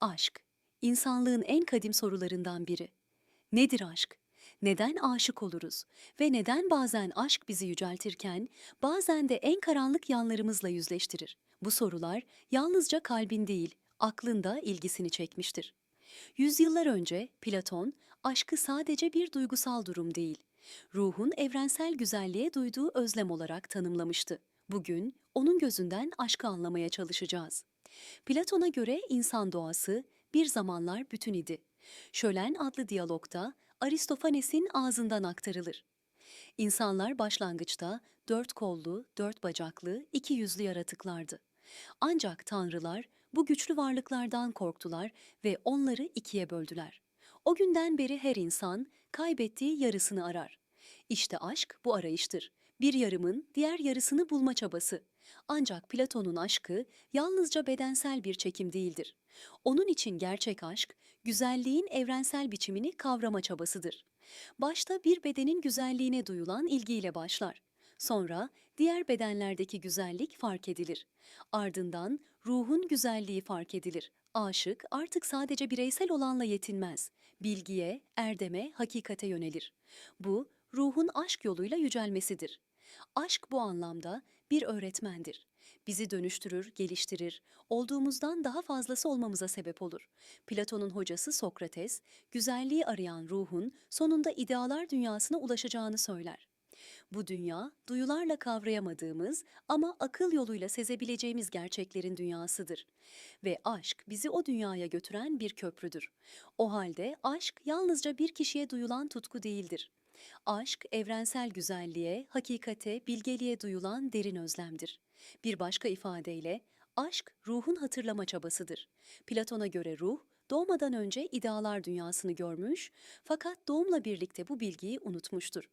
Aşk, insanlığın en kadim sorularından biri. Nedir aşk? Neden aşık oluruz? Ve neden bazen aşk bizi yüceltirken, bazen de en karanlık yanlarımızla yüzleştirir? Bu sorular yalnızca kalbin değil, aklın da ilgisini çekmiştir. Yüzyıllar önce Platon, aşkı sadece bir duygusal durum değil, ruhun evrensel güzelliğe duyduğu özlem olarak tanımlamıştı. Bugün onun gözünden aşkı anlamaya çalışacağız. Platon'a göre insan doğası bir zamanlar bütün idi. Şölen adlı diyalogta Aristofanes'in ağzından aktarılır. İnsanlar başlangıçta dört kollu, dört bacaklı, iki yüzlü yaratıklardı. Ancak tanrılar bu güçlü varlıklardan korktular ve onları ikiye böldüler. O günden beri her insan kaybettiği yarısını arar. İşte aşk bu arayıştır. Bir yarımın diğer yarısını bulma çabası. Ancak Platon'un aşkı yalnızca bedensel bir çekim değildir. Onun için gerçek aşk, güzelliğin evrensel biçimini kavrama çabasıdır. Başta bir bedenin güzelliğine duyulan ilgiyle başlar. Sonra diğer bedenlerdeki güzellik fark edilir. Ardından ruhun güzelliği fark edilir. Aşık artık sadece bireysel olanla yetinmez. Bilgiye, erdeme, hakikate yönelir. Bu ruhun aşk yoluyla yücelmesidir. Aşk bu anlamda bir öğretmendir. Bizi dönüştürür, geliştirir, olduğumuzdan daha fazlası olmamıza sebep olur. Platon'un hocası Sokrates, güzelliği arayan ruhun sonunda idealar dünyasına ulaşacağını söyler. Bu dünya, duyularla kavrayamadığımız ama akıl yoluyla sezebileceğimiz gerçeklerin dünyasıdır. Ve aşk bizi o dünyaya götüren bir köprüdür. O halde aşk yalnızca bir kişiye duyulan tutku değildir. Aşk, evrensel güzelliğe, hakikate, bilgeliğe duyulan derin özlemdir. Bir başka ifadeyle, aşk ruhun hatırlama çabasıdır. Platon'a göre ruh, doğmadan önce idealar dünyasını görmüş fakat doğumla birlikte bu bilgiyi unutmuştur.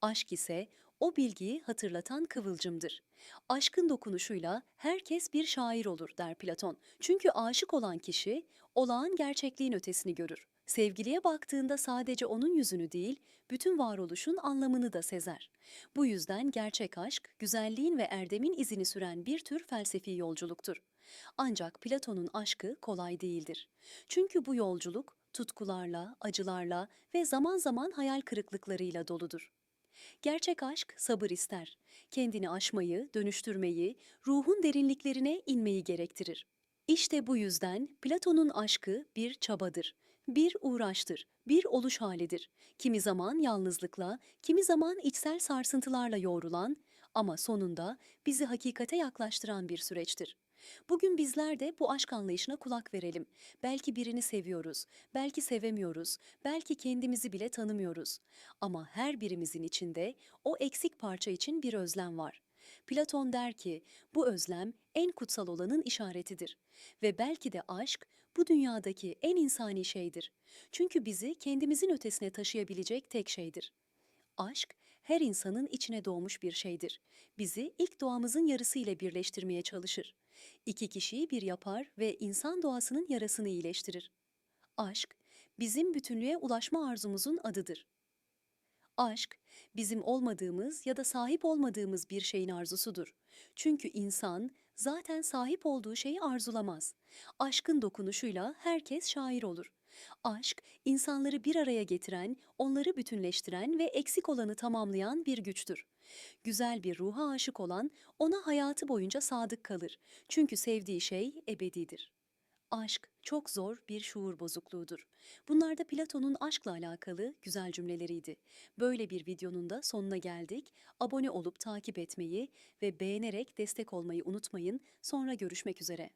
Aşk ise o bilgiyi hatırlatan kıvılcımdır. Aşkın dokunuşuyla herkes bir şair olur der Platon. Çünkü aşık olan kişi olağan gerçekliğin ötesini görür. Sevgiliye baktığında sadece onun yüzünü değil, bütün varoluşun anlamını da sezer. Bu yüzden gerçek aşk, güzelliğin ve erdemin izini süren bir tür felsefi yolculuktur. Ancak Platon'un aşkı kolay değildir. Çünkü bu yolculuk tutkularla, acılarla ve zaman zaman hayal kırıklıklarıyla doludur. Gerçek aşk sabır ister. Kendini aşmayı, dönüştürmeyi, ruhun derinliklerine inmeyi gerektirir. İşte bu yüzden Platon'un aşkı bir çabadır, bir uğraştır, bir oluş halidir. Kimi zaman yalnızlıkla, kimi zaman içsel sarsıntılarla yoğrulan ama sonunda bizi hakikate yaklaştıran bir süreçtir. Bugün bizler de bu aşk anlayışına kulak verelim. Belki birini seviyoruz, belki sevemiyoruz, belki kendimizi bile tanımıyoruz. Ama her birimizin içinde o eksik parça için bir özlem var. Platon der ki, bu özlem en kutsal olanın işaretidir. Ve belki de aşk bu dünyadaki en insani şeydir. Çünkü bizi kendimizin ötesine taşıyabilecek tek şeydir. Aşk her insanın içine doğmuş bir şeydir. Bizi ilk doğamızın yarısı ile birleştirmeye çalışır. İki kişiyi bir yapar ve insan doğasının yarasını iyileştirir. Aşk bizim bütünlüğe ulaşma arzumuzun adıdır. Aşk, bizim olmadığımız ya da sahip olmadığımız bir şeyin arzusudur. Çünkü insan zaten sahip olduğu şeyi arzulamaz. Aşkın dokunuşuyla herkes şair olur. Aşk, insanları bir araya getiren, onları bütünleştiren ve eksik olanı tamamlayan bir güçtür. Güzel bir ruha aşık olan ona hayatı boyunca sadık kalır. Çünkü sevdiği şey ebedidir. Aşk çok zor bir şuur bozukluğudur. Bunlar da Platon'un aşkla alakalı güzel cümleleriydi. Böyle bir videonun da sonuna geldik. Abone olup takip etmeyi ve beğenerek destek olmayı unutmayın. Sonra görüşmek üzere.